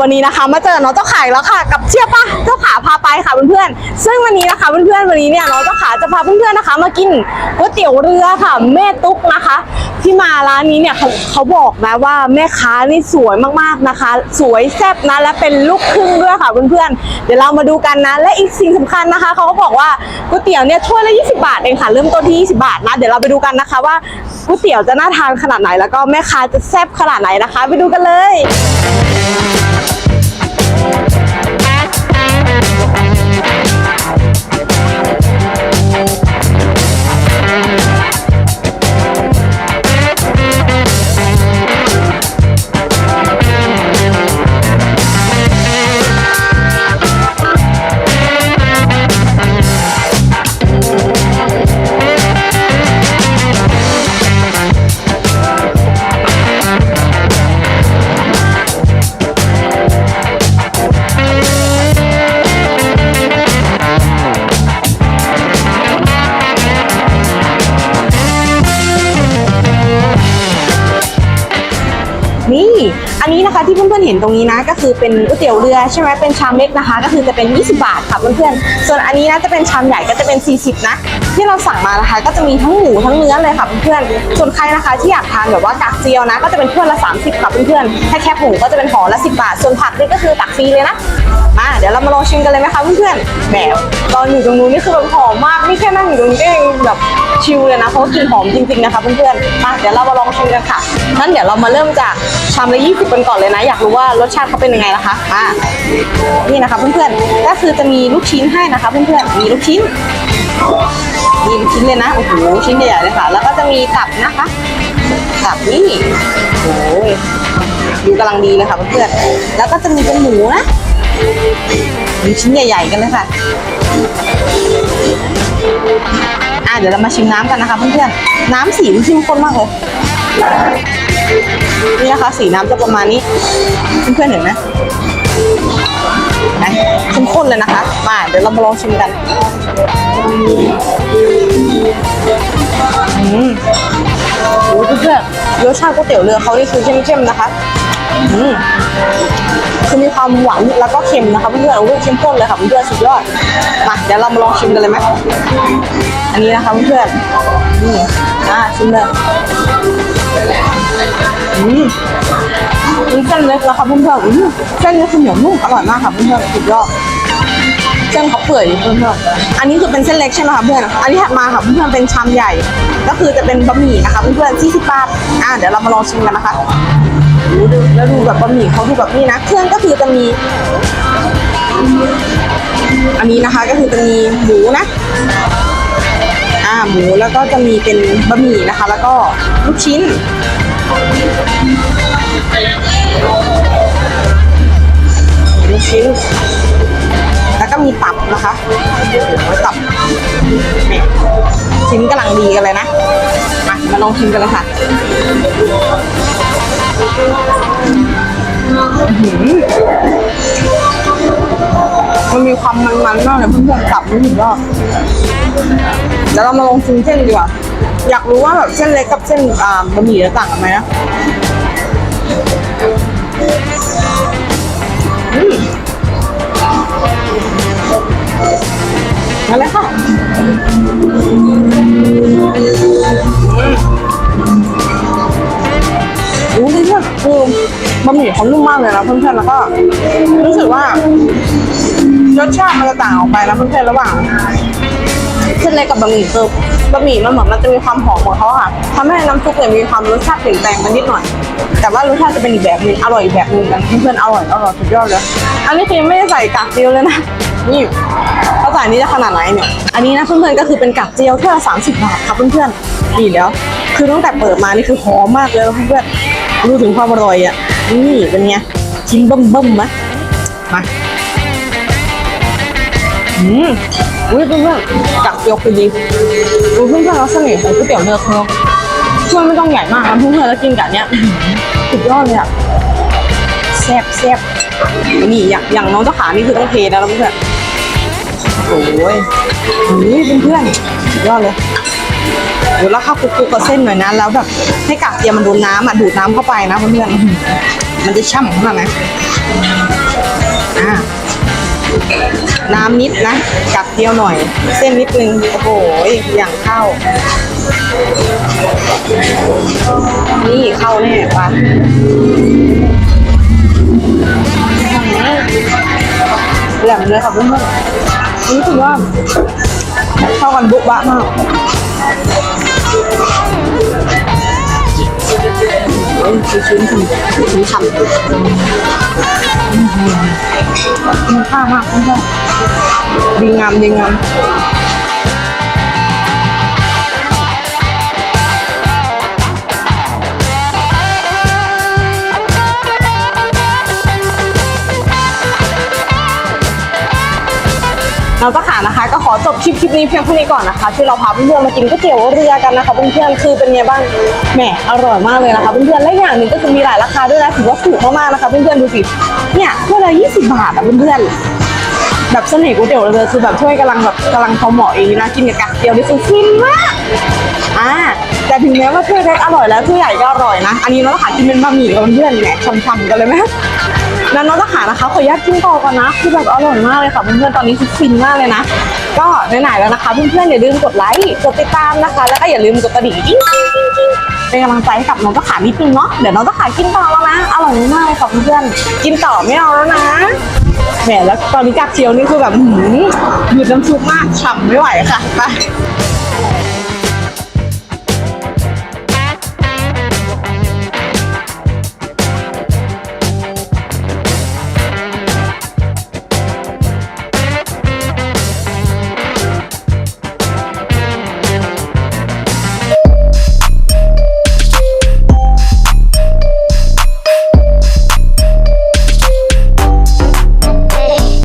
วันนี้นะคะ มาเจอน้องเจ้าขาอีกแล้วค่ะ กับเชียปะเจ้าขาพาไปค่ะเพื่อนๆซึ่งวันนี้นะคะเพื่อนๆวันนี้เนี่ยน้องเจ้าขาจะพาเพื่อนๆนะคะ มากินก๋วยเตี๋ยวเรือค่ะแม่ตุ๊กนะคะ ที่มาร้านนี้เนี่ยเขาเขาบอกนะว่าแม่ค้านี่สวยมากๆนะคะ สวยแซ่บนะและเป็นลูกครึ่งด้วยค่ะเพื่อนๆเดี๋ยวเรามาดูกันนะ และอีกสิ่งสำคัญนะคะเขาก็บอกว่าก๋วยเตี๋ยวเนี่ยถ้วยละ 20 บาทเองค่ะเริ่มต้นที่20 บาทนะเดี๋ยวเราไปดูกันนะคะว่าก๋วยเตี๋ยวจะน่าทานขนาดไหน แล้วก็แม่ค้าจะแซ่บขนาดไหนนะคะ ไปดูกันเลย thank you. เห็นตรงนี้นะก็คือเป็นก๋วยเตี๋ยวเรือใช่ไหมเป็นชามเล็กนะคะ ก็คือจะเป็น 20 บาทค่ะเพื่อนๆส่วนอันนี้นะจะเป็นชามใหญ่ก็จะเป็น 40 นะ ที่เราสั่งมานะคะ ก็จะมีทั้งหมูทั้งเนื้อเลยค่ะเพื่อนๆส่วนใครนะคะที่อยากทานแบบว่ากากเจียวนะ ก็จะเป็นถ้วยละ 30ค่ะเพื่อนๆถ้าแคบหมูก็จะเป็นห่อละ 10 บาท ส่วนผักนี่ก็คือตักฟรีเลยนะมาเดี๋ยวเรามาลองชิมกันเลยไหมคะเพื่อนๆแหมตอนอยู่ตรงนู้นนี่คือแบบหอมมากนี่แค่นั่งอยู่ตรงนี้ก็ยังแบบ ชิลเลยนะเพราะกลินหอมจริงๆนะคะเพื่อนๆมาเดี๋ยวเรามาลองชิมกันค่ะงั้นเดี๋ยวเรามาเริ่มจากชามละ20กันก่อนเลยนะ อยากรู้ว่ารสชาติเขาเป็นยังไงนะคะอ่านี่นะคะเพื่อนๆก็คือจะมีลูกชิ้นให้นะคะเพื่อนๆมีลูกชิ้นมีลูกชิ้นเลยนะโอ้โหชิ้นใหญ่ๆเลยค่ะ แล้วก็จะมีตับนะคะตับนี่โอ้ยดูกำลังดีเลยค่ะเพื่อนๆแล้วก็จะมีเป็นหมูนะมีชิ้นใหญ่ ๆ กันเลยค่ะ อะเดี๋ยวเรามาชิมน้ำกันนะคะเพื่อนๆ น้ำสีมันเข้มข้นมากเลย นี่นะคะสีน้ำจะประมาณนี้ เพื่อนๆเห็นไหมนะเข้มข้นเลยนะคะ มาเดี๋ยวเรามาลองชิมกัน อืมโอ้เพื่อนๆรสชาติก๋วยเตี๋ยวเรือเขานี่คือเข้มๆนะคะ อืม คือมีความหวานแล้วก็เค็มนะคะเพื่อนๆโอ้ยเข้มข้นเลยค่ะเพื่อนๆสุดยอดมาเดี๋ยวเรามาลองชิมกันเลยไหมอันนี้นะคะเพื่อนๆนี่อ่าชิมเลยอืมเส้นเล็กแล้วค่ะเพื่อนๆอืมเส้นเนี้คือเหนียวนุ่มอร่อยมากค่ะเพื่อนๆสุดยอดเส้นเขาเปื่อยเพื่อนๆอันนี้คือเป็นเส้นเล็กใช่ไหมคะเพื่อน อันนี้ถัดมาค่ะเพื่อนๆเป็นชามใหญ่ ก็คือจะเป็นบะหมี่นะคะเพื่อนๆ40บาท อะเดี๋ยวเรามาลองชิมกันนะคะ ดูดูแล้วดูแบบบะหมี่เขาดูแบบนี้นะ เครื่องก็คือจะมี อันนี้นะคะก็คือจะมีหมูนะ อ่าหมูแล้วก็จะมีเป็นบะหมี่นะคะ แล้วก็ลูกชิ้นลูกชิ้น แล้วก็มีตับนะคะตับนี่ชิ้นกำลังดีกันเลยนะ มามาลองชิมกันเลยค่ะ มันมีความมันๆมากเลยเพื่อนๆกลับไม่ถึงก็เดี๋ยวเรามาลองชิมเส้นดีกว่า อยากรู้ว่าแบบเส้นเล็กกับเส้นอ่าบะหมี่จะต่างกันไหมนะ เขานุ่มมากเลยนะเพื่อนๆแล้วก็ รู้สึกว่ารสชาติมันจะต่างออกไปนะเพื่อนๆระหว่างเส้นเล็กกับบะหมี่คือบะหมี่มันเหมือนมันจะมีความหอมของเขาค่ะทำให้น้ำซุปเนี่ยมีความรสชาติเปลี่ยนแปลงไปนิดหน่อย แต่ว่ารสชาติจะเป็นอีกแบบนึงอร่อยอีกแบบนึงกันเพื่อนๆอร่อยอร่อยสุดยอดเลยอันนี้คือไม่ได้ใส่กากเจียวเลยนะนี่เขาจ่านี้จะขนาดไหนเนี่ยอันนี้นะเพื่อนๆก็คือเป็นกักเจียวถ้วยละสามสิบบาทครับเพื่อนๆนี่แล้วคือตั้งแต่เปิดมานี่คือหอมมากเลยเพื่อนๆรู้ถึงความอร่อยอะ นี่เป็นไงชิ้นเบิ่มๆไหมมาอืมอุ้ยเพื่อนๆกักเจียวคือดีอุ้ยเพื่อนๆแล้วเสน่ห์ของก๋วยเตี๋ยวเรือเขาช่วยไม่ต้องใหญ่มากนะเพื่อนๆแล้วกินกับเนี้ยอื้อหือสุดยอดเลยอะแซ่บแซ่บนี่อย่างอย่างน้องเจ้าขานี่คือต้องเทนะแล้วเพื่อนๆโอ้ยโอ้ยเพื่อนๆสุดยอดเลย เดี๋ยวเราข้าวคลุกๆกับเส้นหน่อยนะแล้วแบบให้กากเทียมมันโดนน้ำอะดูดน้ำเข้าไปนะเพื่อนๆมันจะช่ำขนาดไหนอ่าน้ำนิดนะกับเดียวหน่อย เส้นนิดนึงโอ้โหอย่างเข้า นี่เข้าแน่ปะแหลมเลยค่ะเพื่อนๆนี่ถือว่าเข้ากันบุบะมาก เอ้ยชิ้นชิ้นชิ้นทำมันข้ามากดีงามดีงาม แล้วก็ค่ะนะคะ ก็ขอจบคลิปคลิปนี้เพียงเท่านี้ก่อนนะคะ ที่เราพาเพื่อนๆมากินก๋วยเตี๋ยวเรือกันนะคะเพื่อนๆคือเป็นไงบ้างแหมอร่อยมากเลยนะคะเพื่อนๆและอย่างหนึ่งก็คือมีหลายราคาด้วยนะถือว่าถูกมากๆนะคะเพื่อนๆดูสิเนี่ยเพื่อนละ20บาทอะเพื่อนๆแบบเสน่ห์ก๋วยเตี๋ยวเรือคือแบบช่วยกำลังแบบกำลังพอเหมาะเองนะกินกับกากเตี๋ยวนี่คือฟินมากอ่า แต่ถึงแม้ว่าถ้วยเล็กอร่อยแล้วถ้วยใหญ่ก็อร่อยนะ อันนี้เราต้องทหารกินเป็นบะหมี่กับเพื่อนเนี่ยช่ำๆกันเลยไหมแล้วน้องทหารนะคะขออนุญาตกินต่อก่อนนะคือแบบอร่อยมากเลยค่ะเพื่อนๆตอนนี้คือฟินมากเลยนะ ก็ไหนๆแล้วนะคะเพื่อนๆอย่าลืมกดไลค์กดติดตามนะคะ แล้วก็อย่าลืมกดกระดิ่งจริงกิ๊งกิ๊งเป็นกำลังใจให้กับน้องทหารนิดนึงเนาะเดี๋ยวน้องทหารกินต่อแล้วนะอร่อยมากเลยค่ะเพื่อนๆกินต่อไม่เอาแล้วนะแหมแล้วตอนนี้จากเจียวนี่คือแบบหืมหยุดน้ำซุปมากฉ่ำไม่ไหวค่ะไป